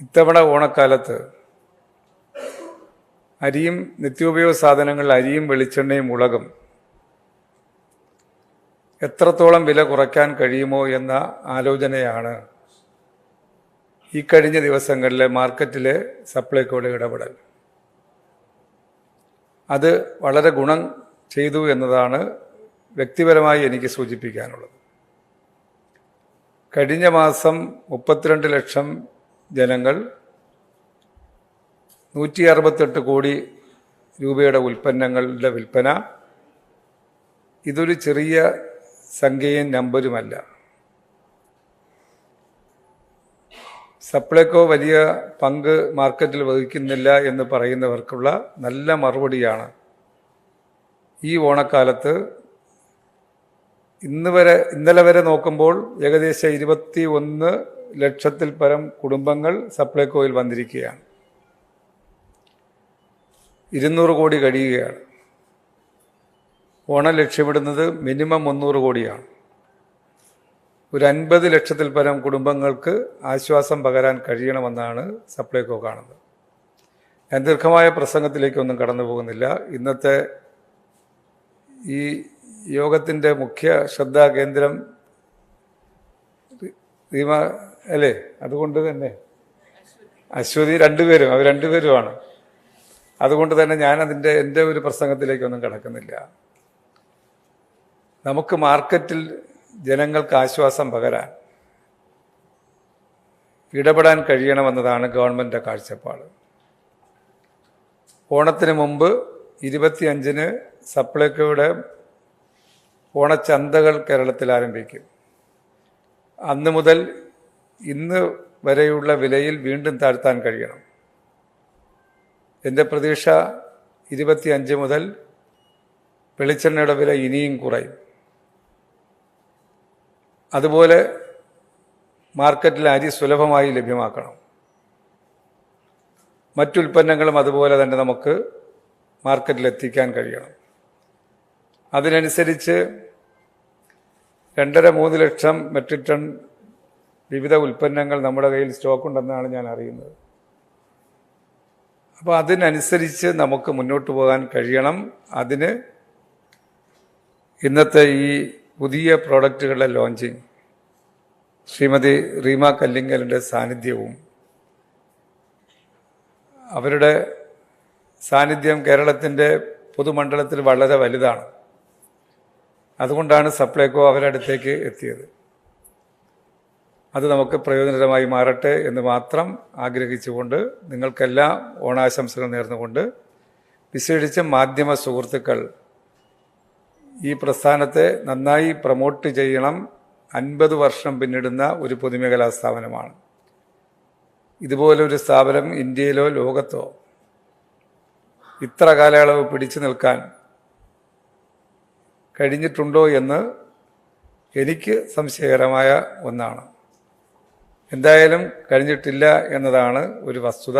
ഇത്തവണ ഓണക്കാലത്ത് അരിയും നിത്യോപയോഗ സാധനങ്ങൾ അരിയും വെളിച്ചെണ്ണയും മുളകും എത്രത്തോളം വില കുറയ്ക്കാൻ കഴിയുമോ എന്ന ആലോചനയാണ് ഈ കഴിഞ്ഞ ദിവസങ്ങളിലെ മാർക്കറ്റിലെ സപ്ലൈകോയുടെ ഇടപെടൽ. അത് വളരെ ഗുണം ചെയ്തു എന്നതാണ് വ്യക്തിപരമായി എനിക്ക് സൂചിപ്പിക്കാനുള്ളത്. കഴിഞ്ഞ മാസം മുപ്പത്തിരണ്ട് ലക്ഷം ജനങ്ങൾ നൂറ്റി അറുപത്തെട്ട് കോടി രൂപയുടെ ഉൽപ്പന്നങ്ങളുടെ വിൽപ്പന. ഇതൊരു ചെറിയ സംഖ്യയും നമ്പരുമല്ല. സപ്ലൈകോ വലിയ പങ്ക് മാർക്കറ്റിൽ വഹിക്കുന്നില്ല എന്ന് പറയുന്നവർക്കുള്ള നല്ല മറുപടിയാണ് ഈ ഓണക്കാലത്ത്. ഇന്ന് വരെ ഇന്നലെ വരെ നോക്കുമ്പോൾ ഏകദേശം ഇരുപത്തി ഒന്ന് ലക്ഷത്തിൽ പരം കുടുംബങ്ങൾ സപ്ലൈകോയിൽ വന്നിരിക്കുകയാണ്. ഇരുന്നൂറ് കോടി കഴിയുകയാണ്. ഓണം ലക്ഷ്യമിടുന്നത് മിനിമം മുന്നൂറ് കോടിയാണ്. ഒരു അൻപത് ലക്ഷത്തിൽ പരം കുടുംബങ്ങൾക്ക് ആശ്വാസം പകരാൻ കഴിയണമെന്നാണ് സപ്ലൈകോ കാണുന്നത്. ഞാൻ ദീർഘമായ പ്രസംഗത്തിലേക്കൊന്നും കടന്നു പോകുന്നില്ല ഇന്നത്തെ ഈ യോഗത്തിന്റെ മുഖ്യ ശ്രദ്ധാകേന്ദ്രം റീമ അല്ലേ? അതുകൊണ്ട് തന്നെ. അശ്വതി രണ്ടുപേരും അവർ രണ്ടുപേരുമാണ്. അതുകൊണ്ട് തന്നെ ഞാൻ അതിന്റെ എന്റെ ഒരു പ്രസംഗത്തിലേക്കൊന്നും കടക്കുന്നില്ല. നമുക്ക് മാർക്കറ്റിൽ ജനങ്ങൾക്ക് ആശ്വാസം പകരാൻ ഇടപെടാൻ കഴിയണമെന്നതാണ് ഗവൺമെന്റ് കാഴ്ചപ്പാട്. ഓണത്തിന് മുമ്പ് ഇരുപത്തിയഞ്ചിന് സപ്ലൈകോയുടെ ഓണച്ചന്തകൾ കേരളത്തിൽ ആരംഭിക്കും. അന്ന് മുതൽ ഇന്ന് വരെയുള്ള വിലയിൽ വീണ്ടും താഴ്ത്താൻ കഴിയണം. എന്റെ പ്രതീക്ഷ ഇരുപത്തിയഞ്ച് മുതൽ വെളിച്ചെണ്ണയുടെ വില ഇനിയും കുറയും. അതുപോലെ മാർക്കറ്റിൽ അരി സുലഭമായി ലഭ്യമാക്കണം. മറ്റുൽപ്പന്നങ്ങളും അതുപോലെ തന്നെ നമുക്ക് മാർക്കറ്റിൽ എത്തിക്കാൻ കഴിയണം. അതിനനുസരിച്ച് രണ്ടര മൂന്ന് ലക്ഷം മെട്രിക് ടൺ വിവിധ ഉൽപ്പന്നങ്ങൾ നമ്മുടെ കയ്യിൽ സ്റ്റോക്ക് ഉണ്ടെന്നാണ് ഞാൻ അറിയുന്നത്. അപ്പോൾ അതിനനുസരിച്ച് നമുക്ക് മുന്നോട്ട് പോകാൻ കഴിയണം. അതിന് ഇന്നത്തെ ഈ പുതിയ പ്രോഡക്റ്റുകളുടെ ലോഞ്ചിങ് ശ്രീമതി റീമ കല്ലിങ്കലിന്റെ സാന്നിധ്യവും അവരുടെ സാന്നിധ്യം കേരളത്തിന്റെ പൊതുമണ്ഡലത്തിൽ വളരെ വലുതാണ്. അതുകൊണ്ടാണ് സപ്ലൈകോ അവരുടെ അടുത്തേക്ക് എത്തിയത്. അത് നമുക്ക് പ്രയോജനകരമായി മാറട്ടെ എന്ന് മാത്രം ആഗ്രഹിച്ചുകൊണ്ട് നിങ്ങൾക്കെല്ലാം ഓണാശംസകൾ നേർന്നുകൊണ്ട് വിശേഷിച്ച് മാധ്യമ സുഹൃത്തുക്കൾ ഈ പ്രസ്ഥാനത്തെ നന്നായി പ്രൊമോട്ട് ചെയ്യണം. അൻപത് വർഷം പിന്നിടുന്ന ഒരു പൊതുമേഖലാ സ്ഥാപനമാണ്. ഇതുപോലൊരു സ്ഥാപനം ഇന്ത്യയിലോ ലോകത്തോ ഇത്ര കാലയളവ് പിടിച്ചു നിൽക്കാൻ കഴിഞ്ഞിട്ടുണ്ടോ എന്ന് എനിക്ക് സംശയകരമായ ഒന്നാണ്. എന്തായാലും കഴിഞ്ഞിട്ടില്ല എന്നതാണ് ഒരു വസ്തുത.